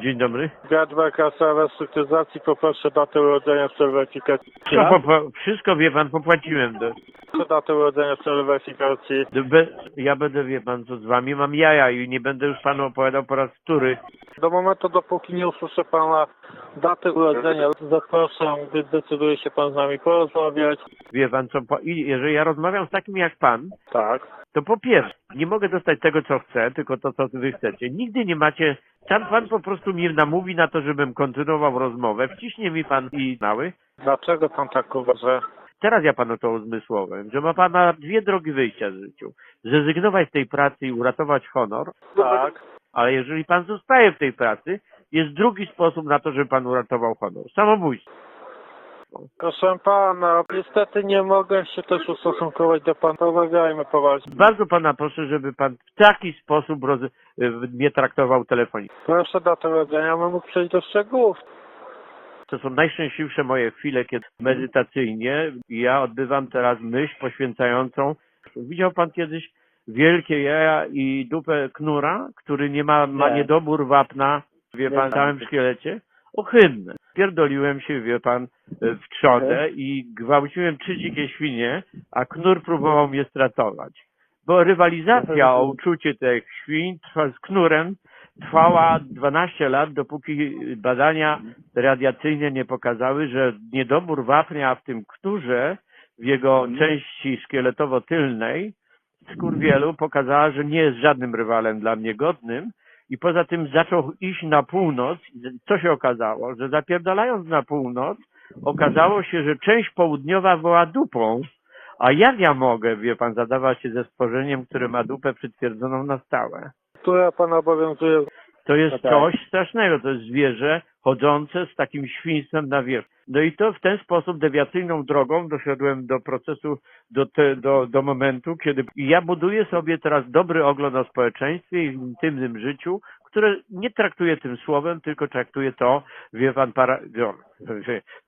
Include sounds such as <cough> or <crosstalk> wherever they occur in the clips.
Dzień dobry. Gadwa kasa restrukturyzacji, poproszę datę urodzenia w celu weryfikacji. Wszystko, wszystko wie pan, popłaciłem. Do, datę urodzenia w celu weryfikacji. do, be, ja będę, wie pan, co z wami mam jaja i nie będę już panu opowiadał po raz wtóry. Do momentu, dopóki nie usłyszę pana daty urodzenia, zapraszam, gdy decyduje się pan z nami porozmawiać. Wie pan co, po, jeżeli ja rozmawiam z takim jak pan, Tak. to po pierwsze, nie mogę dostać tego, co chcę, tylko to, co wy chcecie. Nigdy nie macie, tam pan po prostu mnie namówi na to, żebym kontynuował rozmowę, wciśnie mi pan i mały. Dlaczego pan tak uważa? Teraz ja panu to uzmysłowałem, że ma pan ma dwie drogi wyjścia w życiu. Zrezygnować z tej pracy i uratować honor, Tak. ale jeżeli pan zostaje w tej pracy, jest drugi sposób na to, żeby pan uratował honor. Samobójstwo. Proszę pana, niestety nie mogę się też ustosunkować do pana. Rozmawiajmy poważnie. Bardzo pana proszę, żeby pan w taki sposób roz, mnie traktował telefonicznie. Proszę datę urodzenia, bym mógł przejść do szczegółów. To są najszczęśliwsze moje chwile, kiedy medytacyjnie ja odbywam teraz myśl poświęcającą. Widział pan kiedyś wielkie jaja i dupę knura, który nie ma, ma Nie. niedobór wapna, wie pan, całym szkielecie? Ohydne. Pierdoliłem się, wie pan, w trzodę i gwałciłem trzy dzikie świnie, a knur próbował mnie stratować. Bo rywalizacja o uczucie tych świń trwa, z knurem trwała 12 lat, dopóki badania radiacyjne nie pokazały, że niedobór wapnia w tym knurze, w jego części szkieletowo-tylnej, skurwielu, pokazała, że nie jest żadnym rywalem dla mnie godnym i poza tym zaczął iść na północ. Co się okazało? Że zapierdalając na północ, okazało się, że część południowa była dupą, a jak ja mogę, wie pan, zadawać się ze stworzeniem, które ma dupę przytwierdzoną na stałe? Która pana obowiązuje? To jest No tak. coś strasznego, to jest zwierzę chodzące z takim świństwem na wierzch. No i to w ten sposób dewiacyjną drogą doszedłem do procesu, do, te, do, do momentu, kiedy ja buduję sobie teraz dobry ogląd o społeczeństwie i intymnym życiu, które nie traktuję tym słowem, tylko traktuję to, wie pan, para, no,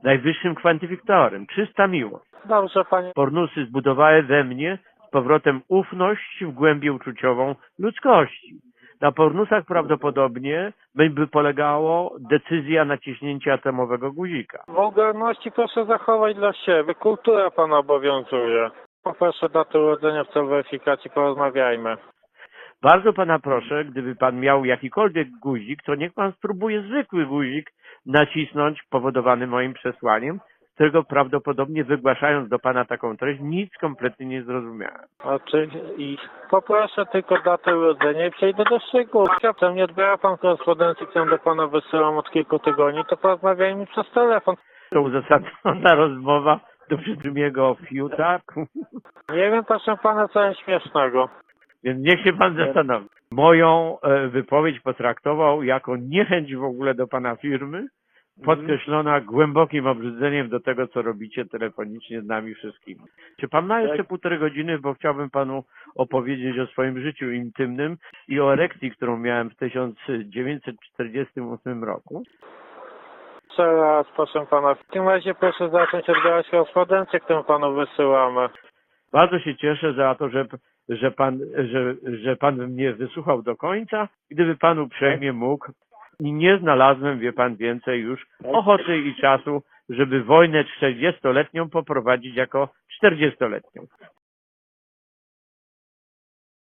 najwyższym kwantyfiktorem. Czysta miłość. Dobrze, panie. Pornusy zbudowały we mnie z powrotem ufność w głębię uczuciową ludzkości. Na pornusach prawdopodobnie by polegało decyzja naciśnięcia atomowego guzika. Wulgarności proszę zachować dla siebie. Kultura pana obowiązuje. Poproszę datę urodzenia w celu weryfikacji, porozmawiajmy. Bardzo pana proszę, gdyby pan miał jakikolwiek guzik, to niech pan spróbuje zwykły guzik nacisnąć powodowany moim przesłaniem, którego prawdopodobnie wygłaszając do pana taką treść nic kompletnie nie zrozumiałem. Znaczy, i poproszę tylko datę urodzenia i przejdę do szczegółów. Jak nie odbiera pan korespondencji, którą do pana wysyłam od kilku tygodni, to porozmawiajmy przez telefon. To uzasadniona <laughs> rozmowa do przytrymiego fiuta, Nie wiem, proszę pana, co jest śmiesznego. Więc niech się pan zastanowi. Moją e, wypowiedź potraktował jako niechęć w ogóle do pana firmy, podkreślona głębokim obrzydzeniem do tego, co robicie telefonicznie z nami wszystkimi. Czy pan ma jeszcze Tak. półtorej godziny, bo chciałbym panu opowiedzieć o swoim życiu intymnym i o erekcji, którą miałem w 1948 roku. Jeszcze raz, proszę pana. W takim razie proszę zacząć odbierać korespondencję, którą panu wysyłamy. Bardzo się cieszę za to, że, że, pan, że, że pan mnie wysłuchał do końca. Gdyby pan uprzejmie mógł, i nie znalazłem, wie pan, więcej już ochoty i czasu, żeby wojnę 40-letnią poprowadzić jako 40-letnią.